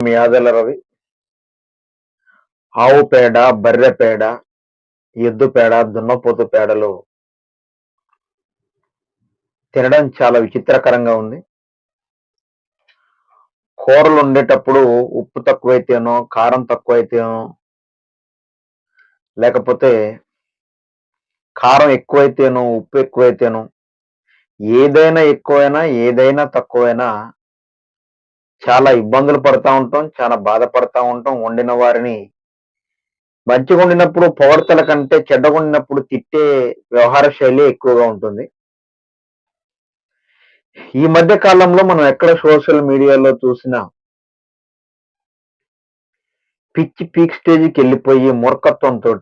మీ ఆదల రవి. ఆవు పేడ బర్రె పేడ ఎద్దు పేడ దున్నపోతు పేడలు తినడం చాలా విచిత్రకరంగా ఉంది. కూరలు ఉండేటప్పుడు ఉప్పు తక్కువైతేనో కారం తక్కువైతేనో లేకపోతే కారం ఎక్కువైతేనో ఉప్పు ఎక్కువైతేనో ఏదైనా ఎక్కువైనా ఏదైనా తక్కువైనా చాలా ఇబ్బందులు పడతా ఉంటాం చాలా బాధపడతా ఉంటాం. వండిన వారిని మంచిగా వండినప్పుడు పొగడతల కంటే చెడ్డగా వండినప్పుడు తిట్టే వ్యవహార శైలి ఎక్కువగా ఉంటుంది. ఈ మధ్య కాలంలో మనం ఎక్కడ సోషల్ మీడియాలో చూసినా పిచ్చి పీక్ స్టేజ్కి వెళ్ళిపోయి మూర్ఖత్వంతో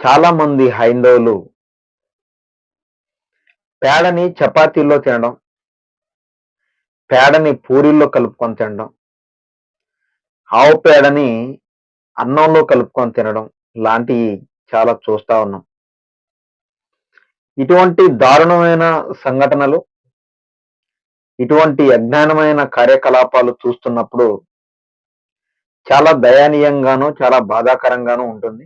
చాలా మంది హైందవులు పేడని చపాతీల్లో తినడం పేడని పూరీల్లో కలుపుకొని తినడం. ఆవు పేడని అన్నంలో కలుపుకొని తినడం లాంటివి చాలా చూస్తా ఉన్నాం. ఇటువంటి దారుణమైన సంఘటనలు ఇటువంటి అజ్ఞానమైన కార్యకలాపాలు చూస్తున్నప్పుడు చాలా దయానీయంగాను చాలా బాధాకరంగాను ఉంటుంది.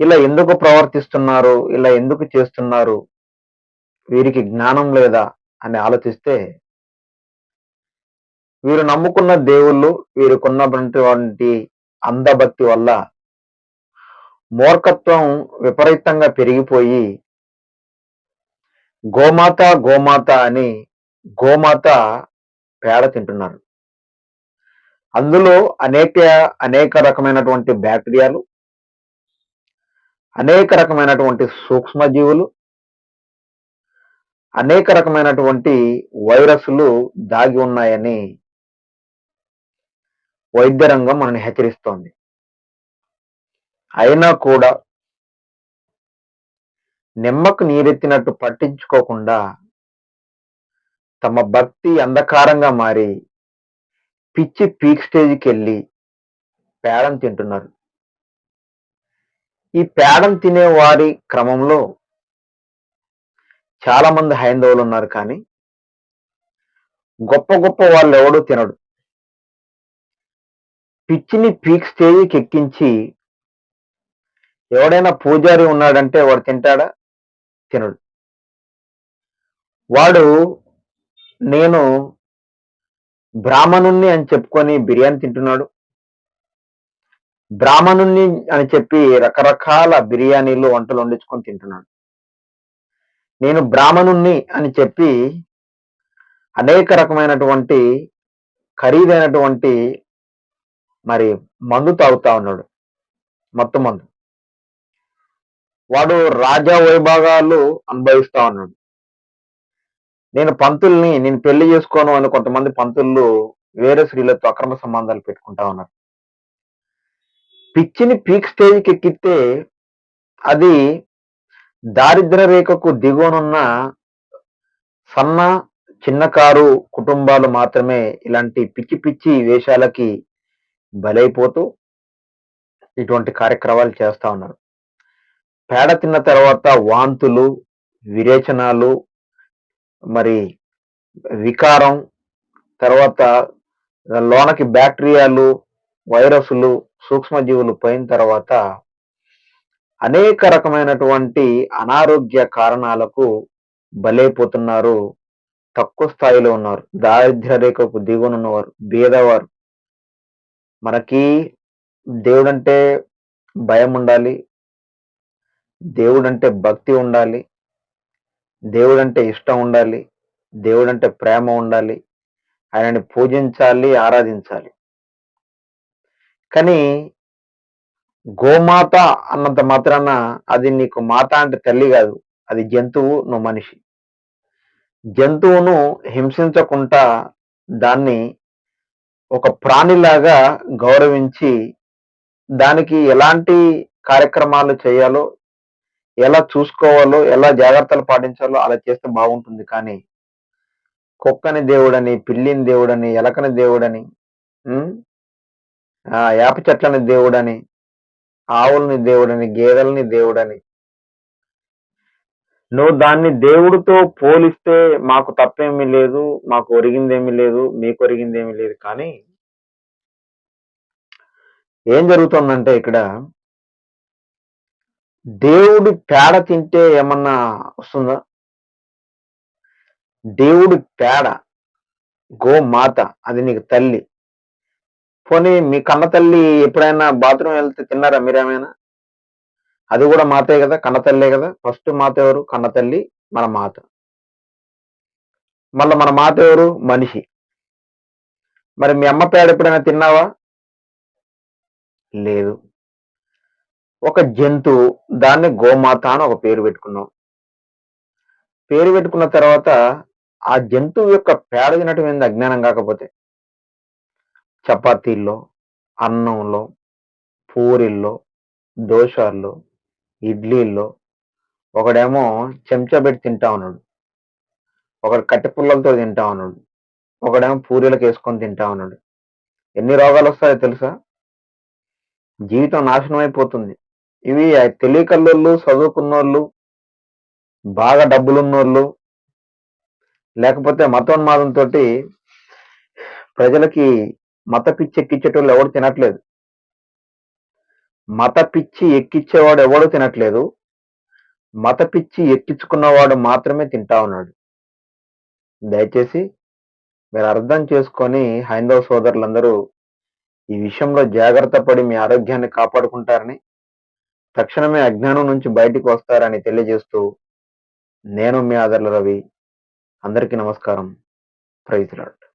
ఇలా ఎందుకు ప్రవర్తిస్తున్నారు ఇలా ఎందుకు చేస్తున్నారు వీరికి జ్ఞానం లేదా అని ఆలోచిస్తే వీరు నమ్ముకున్న దేవుళ్ళు వీరికున్నటువంటి అంధభక్తి వల్ల మూర్ఖత్వం విపరీతంగా పెరిగిపోయి గోమాత గోమాత అని గోమాత పేడ తింటున్నారు. అందులో అనేక అనేక రకమైనటువంటి బ్యాక్టీరియాలు అనేక రకమైనటువంటి సూక్ష్మజీవులు అనేక రకమైనటువంటి వైరస్లు దాగి ఉన్నాయని వైద్య రంగం మనని హెచ్చరిస్తోంది. అయినా కూడా నిమ్మకు నీరెత్తినట్టు పట్టించుకోకుండా తమ భక్తి అంధకారంగా మారి పిచ్చి పీక్ స్టేజ్కి వెళ్ళి పేడం తింటున్నారు. ఈ పేడం తినే వారి క్రమంలో చాలా మంది హైందవులు ఉన్నారు కానీ గొప్ప గొప్ప వాళ్ళు ఎవడు తినడు. పిచ్చిని పీక్ స్టేజ్కి ఎక్కించి ఎవడైనా పూజారి ఉన్నాడంటే వాడు తింటాడా? తినడు. వాడు నేను బ్రాహ్మణుణ్ణి అని చెప్పుకొని బిర్యానీ తింటున్నాడు. బ్రాహ్మణుణ్ణి అని చెప్పి రకరకాల బిర్యానీలు వంటలు వండించుకొని తింటున్నాడు. నేను బ్రాహ్మణుణ్ణి అని చెప్పి అనేక రకమైనటువంటి ఖరీదైనటువంటి మరి మందు తాగుతా ఉన్నాడు. మొత్తం మందు. వాడు రాజా వైభాగాలు అనుభవిస్తా ఉన్నాడు. నేను పంతుల్ని నేను పెళ్ళి చేసుకోను అని కొంతమంది పంతులు వేరే స్త్రీలతో అక్రమ సంబంధాలు పెట్టుకుంటా ఉన్నారు. పిచ్చిని పీక్ స్టేజ్కి ఎక్కితే అది దారిద్ర రేఖకు దిగువనున్న సన్న చిన్నకారు కుటుంబాలు మాత్రమే ఇలాంటి పిచ్చి పిచ్చి వేషాలకి బలైపోతూ ఇటువంటి కార్యక్రమాలు చేస్తూ ఉన్నారు. పేడ తిన్న తర్వాత వాంతులు విరేచనాలు మరి వికారం తర్వాత లోనకి బ్యాక్టీరియాలు వైరస్లు సూక్ష్మజీవులు పోయిన తర్వాత అనేక రకమైనటువంటి అనారోగ్య కారణాలకు బలైపోతున్నారు. తక్కువ స్థాయిలో ఉన్నారు. దారిద్ర్య రేఖకు దిగునున్నవారు బీదవారు మనకి దేవుడంటే భయం ఉండాలి. దేవుడంటే భక్తి ఉండాలి. దేవుడంటే ఇష్టం ఉండాలి. దేవుడంటే ప్రేమ ఉండాలి. ఆయనని పూజించాలి ఆరాధించాలి. కానీ గోమాత అన్నంత మాత్రాన అది నీకు మాత అంటే తల్లి కాదు అది జంతువు నువ్వు మనిషి. జంతువును హింసించకుండా దాన్ని ఒక ప్రాణిలాగా గౌరవించి దానికి ఎలాంటి కార్యక్రమాలు చేయాలో ఎలా చూసుకోవాలో ఎలా జాగ్రత్తలు పాటించాలో అలా చేస్తే బాగుంటుంది. కానీ కుక్కని దేవుడని పిల్లిని దేవుడని ఎలకని దేవుడని యాప చెట్లని దేవుడని ఆవుల్ని దేవుడని గేదెల్ని దేవుడని. నువ్వు దాన్ని దేవుడితో పోలిస్తే మాకు తప్పేమీ లేదు మాకు ఒరిగిందేమీ లేదు మీకు ఒరిగిందేమీ లేదు. కానీ ఏం జరుగుతుందంటే ఇక్కడ దేవుడి పేడ తింటే ఏమన్నా వస్తుందా? దేవుడి పేడ గోమాత అది నీకు తల్లి. పోనీ మీ కన్న తల్లి ఎప్పుడైనా బాత్రూమ్ వెళ్తే తిన్నారా మీరేమైనా? అది కూడా మాతే కదా కన్న తల్లే కదా. ఫస్ట్ మాత ఎవరు? కన్న తల్లి మన మాత. మళ్ళీ మన మాత ఎవరు? మనిషి. మరి మీ అమ్మ పేడ ఎప్పుడైనా తిన్నావా? లేదు. ఒక జంతువు దాన్ని గోమాత అని ఒక పేరు పెట్టుకున్నాం. పేరు పెట్టుకున్న తర్వాత ఆ జంతువు యొక్క పేడ తినటం ఏంది అజ్ఞానం కాకపోతే? చపాతీల్లో అన్నంలో పూరిల్లో దోశల్లో ఇడ్లీల్లో ఒకడేమో చెంచా పెట్టి తింటా ఉన్నాడు. ఒకడు కట్టె పుల్లలతో తింటా ఉన్నాడు. ఒకడేమో పూరీలకు వేసుకొని తింటా ఉన్నాడు. ఎన్ని రోగాలు వస్తాయో తెలుసా? జీవితం నాశనం అయిపోతుంది. ఇవి తెలియకల్లోళ్ళు చదువుకున్నోళ్ళు బాగా డబ్బులున్నోళ్ళు లేకపోతే మతోన్మాదంతో ప్రజలకి మత పిచ్చి ఎక్కించేటోళ్ళు ఎవడు తినట్లేదు. మత పిచ్చి ఎక్కించేవాడు ఎవడు తినట్లేదు. మత పిచ్చి ఎక్కించుకున్నవాడు మాత్రమే తింటా ఉన్నాడు. దయచేసి మీరు అర్థం చేసుకొని హైందవ సోదరులందరూ ఈ విషయంలో జాగ్రత్త పడి మీ ఆరోగ్యాన్ని కాపాడుకుంటారని తక్షణమే అజ్ఞానం నుంచి బయటికి వస్తారని తెలియజేస్తూ నేను మీ ఆదర్ల రవి. అందరికీ నమస్కారం. Praise lord